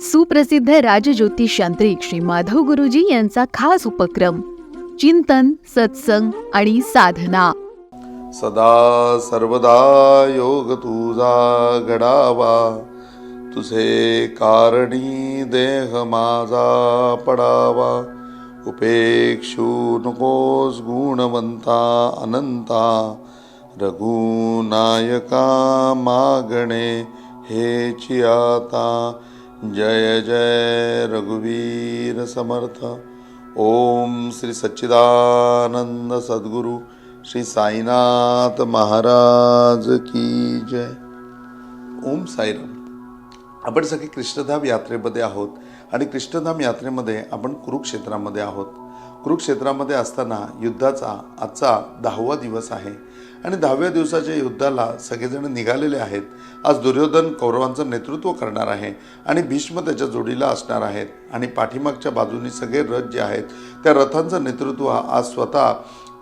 सुप्रसिद्ध राजज्योतिष यांत्रिक श्री माधव गुरुजी यांचा खास उपक्रम चिंतन सत्संग आणि साधना. सदा सर्वदा योग तुझा घडावा तुझे कारणी देह माझा पडावा. उपेक्षू नकोस गुणवंता अनंता रघुनायका मागणे हेची आता जय जय रघुवीर समर्थ। ओम श्री सच्चिदानंद सद्गुरु श्री साईनाथ महाराज की जय। ओम साईराम। आपण सगळे कृष्णधाम यात्रेमध्ये आहोत आणि कृष्णधाम यात्रेमध्ये आपण कुरुक्षेत्रामध्ये आहोत. कुरुक्षेत्रामध्ये असताना युद्धाचा आजचा दहावा दिवस आहे. आणि दहाव्या दिवसाच्या युद्धाला सगळेजण निघालेले आहेत. आज दुर्योधन कौरवांचं नेतृत्व करणार आहे आणि भीष्म त्याच्या जोडीला असणार आहेत. आणि पाठीमागच्या बाजूनी सगळे रथ जे आहेत त्या रथांचं नेतृत्व आज स्वतः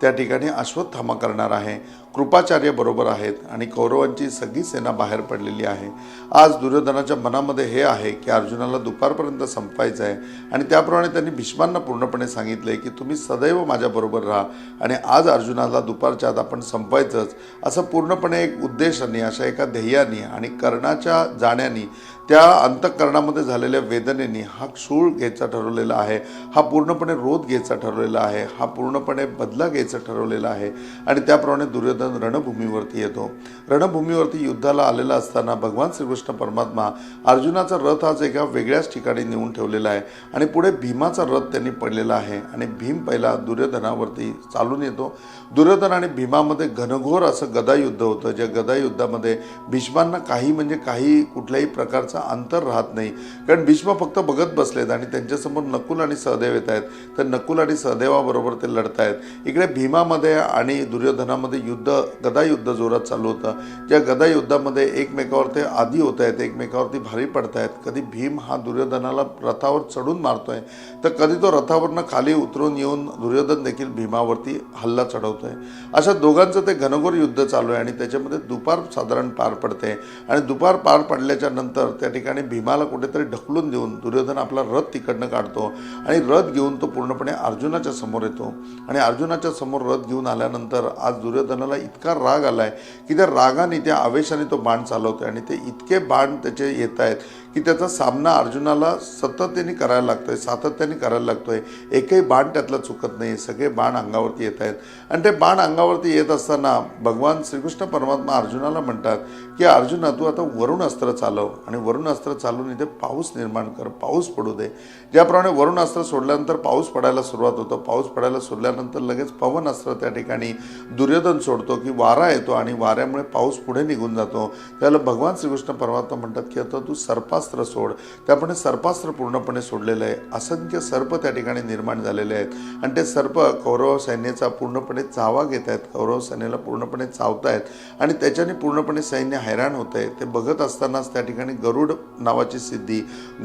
त्या ठिकाणी अश्वत्थामा करणार आहे. कृपाचार्य बरोबर आहेत आणि कौरवांची सगळी सेना बाहेर पडलेली आहे. आज दुर्योधनाच्या मनामध्ये हे आहे की अर्जुनाला दुपारपर्यंत संपायचं आहे आणि त्याप्रमाणे त्यांनी भीष्मांना पूर्णपणे सांगितलं आहे की तुम्ही सदैव माझ्याबरोबर राहा आणि आज अर्जुनाला दुपारच्या आत आपण संपायचंच. असं पूर्णपणे एक उद्देशाने अशा एका ध्येयाने आणि कर्णाच्या जाण्याने त्या अंतःकरणामध्ये झालेल्या वेदनेनी हा शूळ घ्यायचा ठरवलेला आहे हा पूर्णपणे रोध घ्यायचा ठरवलेला आहे हा पूर्णपणे बदला घ्यायचा ठरवलेला आहे आणि त्याप्रमाणे दुर्योधन रणभूमीवरती येतो. रणभूमीवरती युद्धाला आलेला असताना भगवान श्रीकृष्ण परमात्मा अर्जुनाचा रथ आज एका वेगळ्याच ठिकाणी नेऊन ठेवलेला आहे आणि पुढे भीमाचा रथ त्यांनी पडलेला आहे आणि भीम पहिला दुर्योधनावरती चालून येतो. दुर्योधन आणि भीमामध्ये घनघोर असं गदायुद्ध होतं ज्या गदायुद्धामध्ये भीष्मांना काही म्हणजे काही कुठल्याही प्रकारचा अंतर राहत नाही. कारण भीष्म फक्त बघत बसलेत आणि त्यांच्यासमोर नकुल आणि सहदेव येत आहेत. तर नकुल आणि सहदेवाबरोबर ते लढत आहेत इकडे भीमामध्ये आणि दुर्योधनामध्ये युद्ध गदायुद्ध जोरात चालू होतं. ज्या गदायुद्धामध्ये एकमेकावर ते आधी होत आहेत एकमेकावरती भारी पडत आहेत कधी भीम हा दुर्योधनाला रथावर चढून मारतोय तर कधी तो रथावरनं खाली उतरून येऊन दुर्योधन देखील भीमावरती हल्ला चढवतोय. अशा दोघांचं ते घनघोर युद्ध चालू आहे आणि त्याच्यामध्ये दुपार साधारण पार पडते. आणि दुपार पार पडल्याच्या नंतर त्या त्या ठिकाणी भीमाला कुठेतरी ढकलून देऊन दुर्योधन आपला रथ तिकडनं काढतो आणि रथ घेऊन तो पूर्णपणे अर्जुनाच्या समोर येतो. आणि अर्जुनाच्या समोर रथ घेऊन आल्यानंतर आज दुर्योधनाला इतका राग आलाय की त्या रागाने त्या आवेशाने तो बाण चालवतोय. आणि ते इतके बाण त्याचे येत आहेत की त्याचा सामना अर्जुनाला सततेने करायला लागतो आहे सातत्याने करायला लागतो आहे एकही बाण त्यातला चुकत नाही सगळे बाण अंगावरती येत आहेत. आणि ते बाण अंगावरती येत असताना भगवान श्रीकृष्ण परमात्मा अर्जुनाला म्हणतात की अर्जुना तू आता वरुण अस्त्र चालव. आणि वरुण अस्त्र चालवून इथे पाऊस निर्माण कर पाऊस पडू दे. ज्याप्रमाणे वरुण अस्त्र सोडल्यानंतर पाऊस पडायला सुरुवात होतो. पाऊस पडायला सोडल्यानंतर लगेच पवन अस्त्र त्या ठिकाणी दुर्योधन सोडतो की वारा येतो आणि वाऱ्यामुळे पाऊस पुढे निघून जातो. त्याला भगवान श्रीकृष्ण परमात्मा म्हणतात की आता तू सर्पा सर्पास्त्र सोड. त्याप्रमाणे सर्पास्त्र पूर्णपणे सोडलेलं आहे. असंख्य सर्प त्या ठिकाणी निर्माण झालेले आहेत. आणि ते सर्प कौरव सैन्याचा पूर्णपणे चावा घेत आहेत. कौरव सैन्याला पूर्णपणे चावतायत आणि त्याच्याने पूर्णपणे सैन्य हैराण होत आहे. ते बघत असतानाच त्या ठिकाणी गरुड नावाची सिद्धी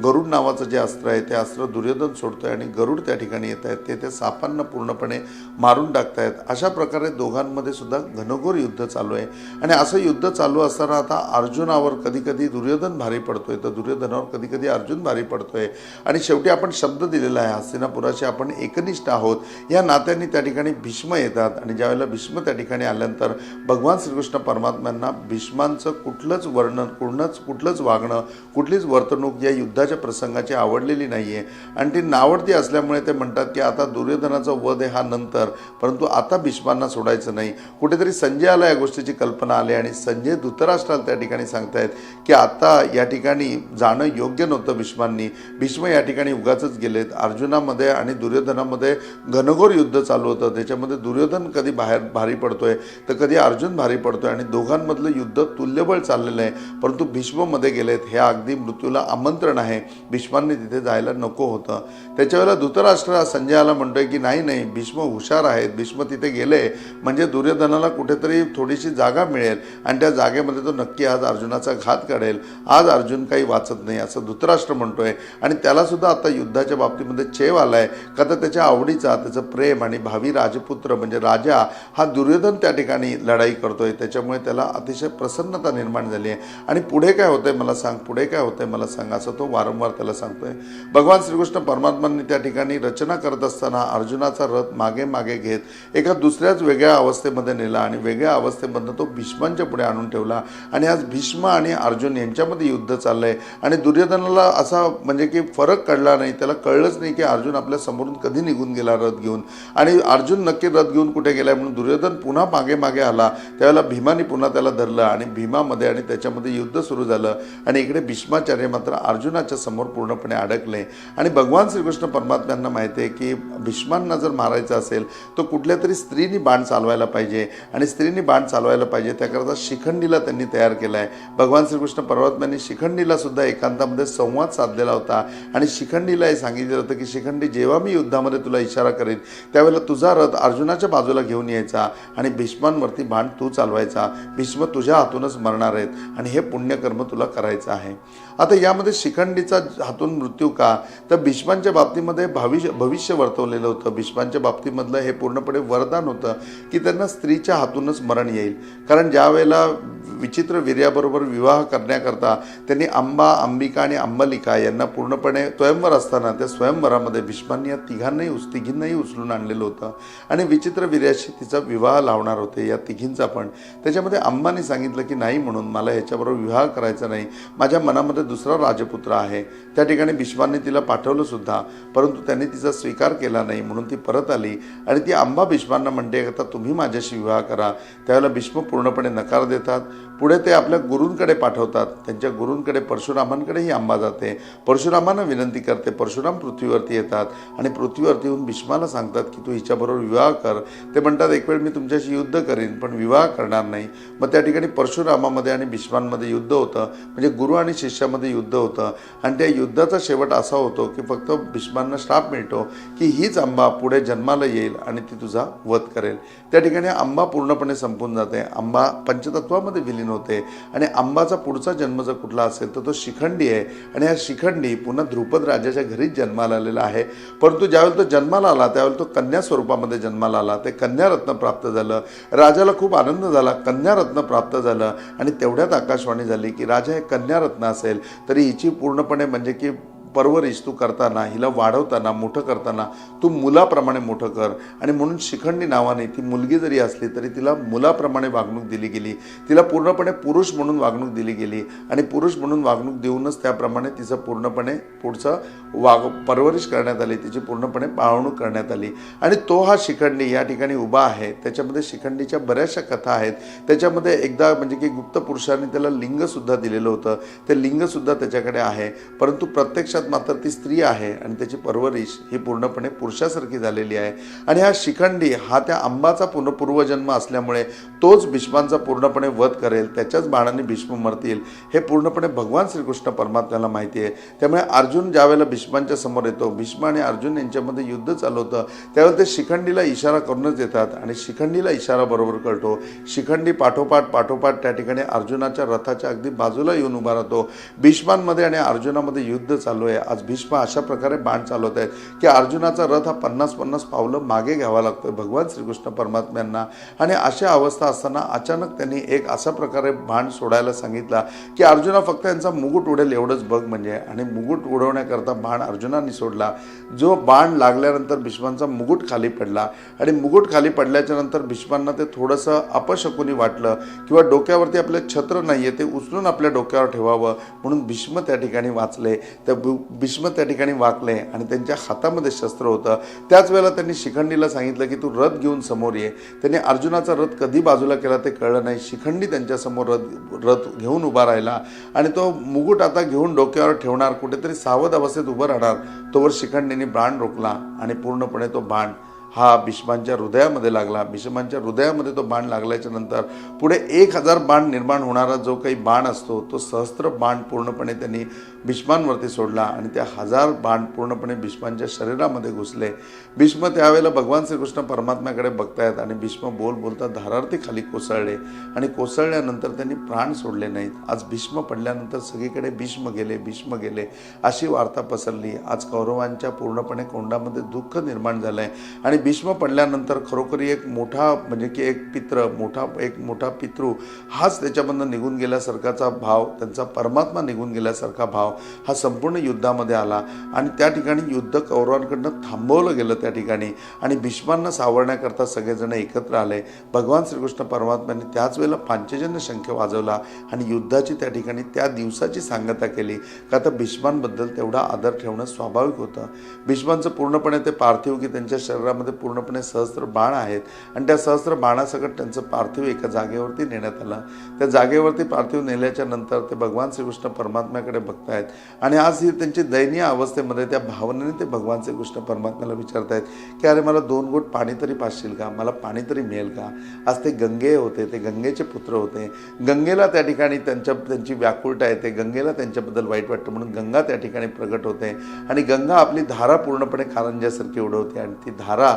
गरुड नावाचं जे अस्त्र आहे ते अस्त्र दुर्योधन सोडतोय आणि गरुड त्या ठिकाणी येत आहेत. ते त्या सापांना पूर्णपणे मारून टाकतायत अशा प्रकारे दोघांमध्ये सुद्धा घनघोर युद्ध चालू आहे. आणि असं युद्ध चालू असताना आता अर्जुनावर कधी कधी दुर्योधन भारी पडतोय. तर दुर्योधनावर कधी कधी अर्जुन भारी पडतोय. आणि शेवटी आपण शब्द दिलेला आहे हस्तिनापुराशी आपण एकनिष्ठ आहोत. या नात्याने त्या ठिकाणी भीष्म येतात. आणि ज्यावेळेला भीष्म त्या ठिकाणी आल्यानंतर भगवान श्रीकृष्ण परमात्म्यांना भीष्मांचं कुठलंच वर्णन कुठलंच कुठलंच वागणं कुठलीच वर्तणूक या युद्धाच्या प्रसंगाची आवडलेली नाही आहे आणि ती नावडती असल्यामुळे ते म्हणतात की आता दुर्योधनाचा वध आहे हा नंतर परंतु आता भीष्मांना सोडायचं नाही. कुठेतरी संजयाला या गोष्टीची कल्पना आली आणि संजय धृतराष्ट्राला त्या ठिकाणी सांगतायत की आता या ठिकाणी जाणं योग्य नव्हतं भीष्मांनी. भीष्म या ठिकाणी उगाचच गेलेत. अर्जुनामध्ये आणि दुर्योधनामध्ये घनघोर युद्ध चालू होतं. त्याच्यामध्ये दुर्योधन कधी बाहेर भारी पडतोय तर कधी अर्जुन भारी पडतोय आणि दोघांमधलं युद्ध तुल्यबळ चाललेलं आहे. परंतु भीष्ममध्ये गेलेत. हे अगदी मृत्यूला आमंत्रण आहे. भीष्मांनी तिथे जायला नको होतं. त्याच्यावेळेला धृतराष्ट्र संजयाला म्हणतोय की नाही नाही भीष्म हुशार आहेत. भीष्म तिथे गेले. म्हणजे दुर्योधनाला कुठेतरी थोडीशी जागा मिळेल आणि त्या जागेमध्ये तो नक्की आज अर्जुनाचा घात काढेल. आज अर्जुन काही वाच वाचत नाही असं धृतराष्ट्र म्हणतोय. आणि त्यालासुद्धा आता युद्धाच्या बाबतीमध्ये चेव आलाय. का तर त्याच्या आवडीचा त्याचं प्रेम आणि भावी राजपुत्र म्हणजे राजा हा दुर्योधन त्या ठिकाणी लढाई करतोय. त्याच्यामुळे त्याला अतिशय प्रसन्नता निर्माण झाली आहे. आणि पुढे काय होतंय मला सांग पुढे काय होतंय मला सांग असं तो वारंवार त्याला सांगतोय. भगवान श्रीकृष्ण परमात्मांनी त्या ठिकाणी रचना करत असताना अर्जुनाचा रथ मागे मागे घेत एका दुसऱ्याच वेगळ्या अवस्थेमध्ये नेला आणि वेगळ्या अवस्थेमधनं तो भीष्मांच्या पुढे आणून ठेवला. आणि आज भीष्म आणि अर्जुन यांच्यामध्ये युद्ध चाललंय. आणि दुर्योधनाला असा म्हणजे की फरक कळला नाही त्याला कळलंच नाही की अर्जुन आपल्या समोरून कधी निघून गेला रथ घेऊन. आणि अर्जुन नक्की रथ घेऊन कुठे गेला म्हणून दुर्योधन पुन्हा मागे मागे आला. त्यावेळेला भीमाने पुन्हा त्याला धरलं आणि भीमामध्ये आणि त्याच्यामध्ये युद्ध सुरू झालं. आणि इकडे भीष्माचार्य मात्र अर्जुनाच्या समोर पूर्णपणे अडकले. आणि भगवान श्रीकृष्ण परमात्म्यांना माहिती आहे की भीष्मांना जर मारायचं असेल तर कुठल्या तरी स्त्रीनी बाण चालवायला पाहिजे. आणि स्त्रीनी बाण चालवायला पाहिजे त्याकरता शिखंडीला त्यांनी तयार केला आहे भगवान श्रीकृष्ण परमात्म्यांनी शिखंडीला सुद्धा एकांतामध्ये संवाद साधलेला होता. आणि शिखंडीला हे सांगितलं होतं की शिखंडी जेव्हा मी युद्धामध्ये तुला इशारा करेन त्यावेळेला तुझा रथ अर्जुनाच्या बाजूला घेऊन यायचा आणि भीष्मांवरती बाण तू चालवायचा. भीष्म तुझ्या हातूनच मरणार आहेत आणि हे पुण्यकर्म तुला करायचं आहे. आता यामध्ये शिखंडीचा हातून मृत्यू का? तर भीष्मांच्या बाबतीमध्ये भविष्य भविष्य वर्तवलेलं होतं. भीष्मांच्या बाबतीमधलं हे पूर्णपणे वरदान होतं की त्यांना स्त्रीच्या हातूनच मरण येईल. कारण ज्या वेळेला विचित्र वीर्याबरोबर विवाह करण्याकरता त्यांनी अंबा अंबिका आणि अंबलिका यांना पूर्णपणे स्वयंवर असताना त्या स्वयंवरामध्ये भीष्मांनी या तिघांनाही उस तिघींनाही उचलून आणलेलं होतं. आणि विचित्र वीर्याशी तिचा विवाह लावणार होते. या तिघींचा पण. त्याच्यामध्ये अंबाने सांगितलं की नाही म्हणून मला ह्याच्याबरोबर विवाह करायचा नाही. माझ्या मनामध्ये दुसरा राजपुत्र आहे. त्या ठिकाणी भीष्मांनी तिला पाठवलं सुद्धा. परंतु त्यांनी तिचा स्वीकार केला नाही म्हणून ती परत आली. आणि ती अंबा भीष्मांना म्हणते आता तुम्ही माझ्याशी विवाह करा. त्यावेळेला भीष्म पूर्णपणे नकार देतात. पुढे ते आपल्या गुरूंकडे पाठवतात. त्यांच्या गुरूंकडे परशुराम परशुरामांकडेही आंबा जाते. परशुरामांना विनंती करते परशुराम पृथ्वीवरती येतात आणि पृथ्वीवरती येऊन भीष्माला सांगतात की तू हिच्याबरोबर विवाह कर. ते म्हणतात एक वेळ मी तुमच्याशी युद्ध करीन पण विवाह करणार नाही. मग त्या ठिकाणी परशुरामामध्ये आणि भीष्मांमध्ये युद्ध होतं. म्हणजे गुरु आणि शिष्यामध्ये युद्ध होतं. आणि त्या युद्धाचा शेवट असा होतो की फक्त भीष्मांना श्राप मिळतो की हीच आंबा पुढे जन्माला येईल आणि ती तुझा वध करेल. त्या ठिकाणी आंबा पूर्णपणे संपून जाते. आंबा पंचतत्वामध्ये विलीन होते. आणि आंबाचा पुढचा जन्म जर कुठला असेल तर तो शिखंडी आहे. आणि हा शिखंडी पुन्हा ध्रुपद राजाच्या घरीच जन्माला आलेला आहे. परंतु ज्यावेळेला तो जन्माला आला त्यावेळेला तो कन्या स्वरूपामध्ये जन्माला आला. ते कन्यारत्न प्राप्त झालं. राजाला खूप आनंद झाला. कन्यारत्न प्राप्त झालं. आणि तेवढ्यात आकाशवाणी झाली की राजा हे कन्यारत्न असेल. तरी हिची पूर्णपणे म्हणजे की परवरिश तू करताना हिला वाढवताना मोठं करताना तू मुलाप्रमाणे मोठं कर. आणि म्हणून शिखंडी नावाने ती मुलगी जरी असली तरी तिला मुलाप्रमाणे वागणूक दिली गेली. तिला पूर्णपणे पुरुष म्हणून वागणूक दिली गेली. आणि पुरुष म्हणून वागणूक देऊनच त्याप्रमाणे तिचं पूर्णपणे पुढचं वाग परवरिश करण्यात आली. तिची पूर्णपणे पाळवणूक करण्यात आली. आणि तो हा शिखंडी या ठिकाणी उभा आहे. त्याच्यामध्ये शिखंडीच्या बऱ्याचशा कथा आहेत. त्याच्यामध्ये एकदा म्हणजे की गुप्त पुरुषांनी त्याला लिंगसुद्धा दिलेलं होतं. ते लिंगसुद्धा त्याच्याकडे आहे. परंतु प्रत्यक्षात मात्र ती स्त्री आहे आणि त्याची परवरिश ही पूर्णपणे पुरुषासारखी झालेली आहे. आणि हा शिखंडी हा त्या आंबाचा पूर्ण पूर्वजन्म असल्यामुळे तोच भीष्मांचा पूर्णपणे वध करेल त्याच्याच बाणाने भीष्म मरतील हे पूर्णपणे भगवान श्रीकृष्ण परमात्म्याला माहिती आहे. त्यामुळे अर्जुन ज्यावेळेला भीष्मांच्या समोर येतो भीष्म आणि अर्जुन यांच्यामध्ये युद्ध चालू होतं त्यावेळेला ते शिखंडीला इशारा करूनच येतात आणि शिखंडीला इशारा बरोबर कळतो. शिखंडी पाठोपाठ पाठोपाठ त्या ठिकाणी अर्जुनाच्या रथाच्या अगदी बाजूला येऊन उभा राहतो. भीष्मांमध्ये आणि अर्जुनामध्ये युद्ध चालू आहे. आज भीष्म अशा प्रकारे बाण चालवत आहेत की अर्जुनाचा रथ हा पन्नास पन्नास पावलं मागे घ्यावा लागतोय. भगवान श्रीकृष्ण परमात्म्यांना. आणि अशा अवस्था असताना अचानक त्यांनी एक अशा प्रकारे बाण सोडायला सांगितला की अर्जुना फक्त यांचा मुकुट उडेल एवढंच बघ म्हणजे. आणि मुकुट उडवण्याकरता बाण अर्जुनाने सोडला. जो बाण लागल्यानंतर भीष्मांचा मुकुट खाली पडला. आणि मुकुट खाली पडल्याच्या नंतर भीष्मांना ते थोडंसं अपशकुनी वाटलं किंवा डोक्यावरती आपले छत्र नाही आहे ते उचलून आपल्या डोक्यावर ठेवावं म्हणून भीष्म त्या ठिकाणी वाचले. त्या भीष्म त्या ठिकाणी वाकले आणि त्यांच्या हातामध्ये शस्त्र होतं. त्याच वेळेला त्यांनी शिखंडीला सांगितलं की तू रथ घेऊन समोर ये. त्यांनी अर्जुनाचा रथ कधी बाजूला केला ते कळलं नाही. शिखंडी त्यांच्यासमोर रथ रथ घेऊन उभा राहिला आणि तो मुकुट आता घेऊन डोक्यावर ठेवणार. कुठेतरी सावध अवस्थेत उभं राहणार. तोवर शिखंडीने बाण रोखला आणि पूर्णपणे तो बाण हा भीष्मांच्या हृदयामध्ये लागला. भीष्मांच्या हृदयामध्ये तो बाण लागल्याच्या नंतर पुढे एक हजार बाण निर्माण होणारा जो काही बाण असतो तो सहस्त्र बाण पूर्णपणे त्यांनी भीष्मांवरती सोडला आणि त्या हजार बाण पूर्णपणे भीष्मांच्या शरीरामध्ये घुसले. भीष्म त्यावेळेला भगवान श्रीकृष्ण परमात्म्याकडे बघतायत आणि भीष्म बोल बोलता धारार्थी खाली कोसळले आणि कोसळल्यानंतर त्यांनी प्राण सोडले नाहीत. आज भीष्म पडल्यानंतर सगळीकडे भीष्म गेले भीष्म गेले अशी वार्ता पसरली. आज कौरवांच्या पूर्णपणे कोंडामध्ये दुःख निर्माण झालंय आणि भीष्म पडल्यानंतर खरोखरी एक मोठा म्हणजे की एक पित्र मोठा एक मोठा पितृ हाच त्याच्यामधनं निघून गेल्यासारखाचा भाव त्यांचा परमात्मा निघून गेल्यासारखा भाव हा संपूर्ण युद्धामध्ये आला. आणि त्या ठिकाणी युद्ध कौरवांकडनं थांबवलं गेलं त्या ठिकाणी. आणि भीष्मांना सावरण्याकरता सगळेजण एकत्र आले. भगवान श्रीकृष्ण परमात्म्याने त्याच वेळेला पांचजन्य शंख वाजवला आणि युद्धाची त्या ठिकाणी त्या दिवसाची सांगता केली. का तर भीष्मांबद्दल तेवढा आदर ठेवणं स्वाभाविक होतं. भीष्मांचं पूर्णपणे ते पार्थिव की त्यांच्या शरीरामध्ये पूर्णपणे सहस्त्र बाण आहेत. आणि त्या सहस्त्र बाणासकट त्यांचं पार्थिव एका जागेवरती नेण्यात आलं. त्या जागेवरती पार्थिव नेल्याच्या नंतर ते भगवान श्रीकृष्ण परमात्म्याकडे बघतायत. आणि आज ही त्यांची दयनीय अवस्थेमध्ये त्या भावनेने ते भगवान श्रीकृष्ण परमात्म्याला विचारतायत की अरे मला दोन गोट पाणी तरी पाचशील का? मला पाणी तरी मिळेल का? आज ते गंगे होते ते गंगेचे पुत्र होते. गंगेला त्या ठिकाणी त्यांच्या त्यांची व्याकुळता येते. गंगेला त्यांच्याबद्दल वाईट वाटतं म्हणून गंगा त्या ठिकाणी प्रगट होते. आणि गंगा आपली धारा पूर्णपणे कारंज्यासारखी उडवते. आणि ती धारा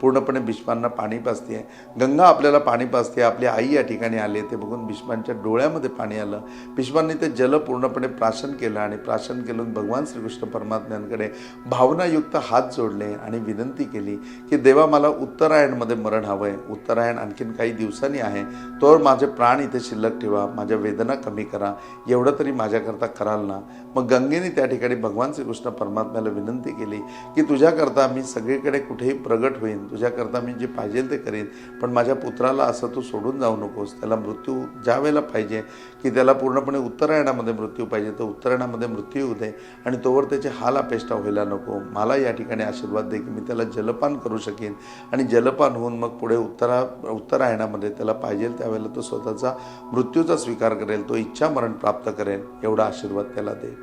पूर्णपणे भीष्मांना पाणी पाजते गंगा आपल्याला पाणी पाजते आपली आई या ठिकाणी आली ते बघून भीष्मांच्या डोळ्यामध्ये पाणी आलं. भीष्मांनी ते जल पूर्णपणे प्राशन केलं आणि प्राशन केलं. भगवान श्रीकृष्ण परमात्म्यांकडे भावनायुक्त हात जोडले आणि विनंती केली की देवा मला उत्तरायणमध्ये मरण हवं आहे उत्तरायण आणखीन काही दिवसांनी आहे. तोवर माझे प्राण इथे शिल्लक ठेवा. माझ्या वेदना कमी करा. एवढं तरी माझ्याकरता कराल ना. मग गंगेने त्या ठिकाणी भगवान श्रीकृष्ण परमात्म्याला विनंती केली की तुझ्याकरता मी सगळीकडे कुठेही प्रगट होईन. तुझ्याकरता मी जे पाहिजे ते करीन. पण माझ्या पुत्राला असं तू सोडून जाऊ नकोस. त्याला मृत्यू ज्या वेळेला पाहिजे की त्याला पूर्णपणे उत्तरायणामध्ये मृत्यू पाहिजे तर उत्तरायणामध्ये मृत्यू होऊ दे. आणि तोवर त्याचे हाल अपेष्टा व्हायला नको. मला या ठिकाणी आशीर्वाद दे की मी त्याला जलपान करू शकेन. आणि जलपान होऊन मग पुढे उत्तरा उत्तरायणामध्ये त्याला पाहिजे त्यावेळेला तो स्वतःचा मृत्यूचा स्वीकार करेल तो इच्छा मरण प्राप्त करेल एवढा आशीर्वाद त्याला दे.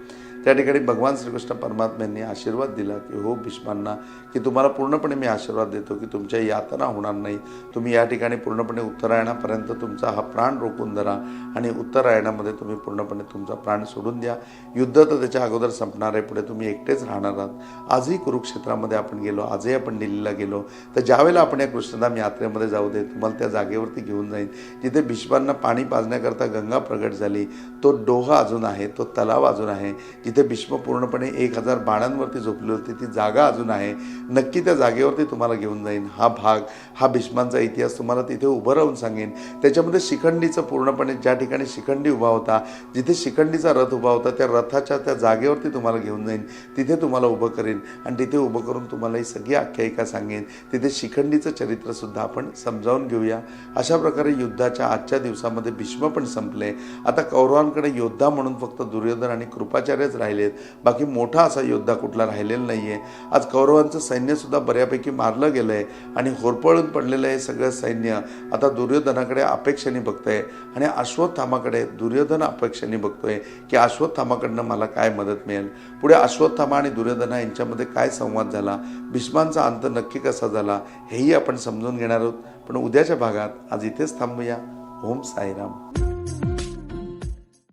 त्या ठिकाणी भगवान श्रीकृष्ण परमात्म्यांनी आशीर्वाद दिला की हो भीष्मांना की तुम्हाला पूर्णपणे मी आशीर्वाद देतो की तुमच्या यातना होणार नाही. तुम्ही या ठिकाणी पूर्णपणे उत्तरायणापर्यंत तुमचा हा प्राण रोखून धरा आणि उत्तरायणामध्ये तुम्ही पूर्णपणे तुमचा प्राण सोडून द्या. युद्ध तर त्याच्या अगोदर संपणार आहे पुढे तुम्ही एकटेच राहणार आहात. आजही कुरुक्षेत्रामध्ये आपण गेलो आजही आपण दिल्लीला गेलो. तर ज्यावेळेला आपण या कृष्णधाम यात्रेमध्ये जाऊ दे तुम्हाला त्या जागेवरती घेऊन जाईन. जिथे भीष्मांना पाणी पाजण्याकरता गंगा प्रगट झाली तो डोहा अजून आहे तो तलाव अजून आहे. जिथे भीष्म पूर्णपणे एक हजार बाणांवरती झोपली होती. ती जागा अजून आहे. नक्की त्या जागेवरती तुम्हाला घेऊन जाईन. हा भाग हा भीष्मांचा इतिहास तुम्हाला तिथे उभं राहून सांगेन. त्याच्यामध्ये शिखंडीचं पूर्णपणे ज्या ठिकाणी शिखंडी उभा होता जिथे शिखंडीचा रथ उभा होता त्या रथाच्या त्या जागेवरती तुम्हाला घेऊन जाईन. तिथे तुम्हाला उभं करेन आणि तिथे उभं करून तुम्हाला ही सगळी आख्यायिका सांगेन. तिथे शिखंडीचं चरित्रसुद्धा आपण समजावून घेऊया. अशा प्रकारे युद्धाच्या आजच्या दिवसामध्ये भीष्म पण संपले. आता कौरवांकडे योद्धा म्हणून फक्त दुर्योधन आणि कृपाचार्यच राहिले. राहिलेत. बाकी मोठा असा योद्धा कुठला राहिलेला नाही आहे आज कौरवांचं सैन्यसुद्धा बऱ्यापैकी मारलं गेलं आहे आणि होरपळून पडलेलं हे सगळं सैन्य आता दुर्योधनाकडे अपेक्षेने बघतंय आणि अश्वत्थामाकडे दुर्योधन अपेक्षेने बघतोय की अश्वत्थामाकडनं मला काय मदत मिळेल? पुढे अश्वत्थामा आणि दुर्योधना यांच्यामध्ये काय संवाद झाला? भीष्मांचा अंत नक्की कसा झाला? हेही आपण समजून घेणार आहोत. पण उद्याच्या भागात आज इथेच थांबूया. ओम साईराम.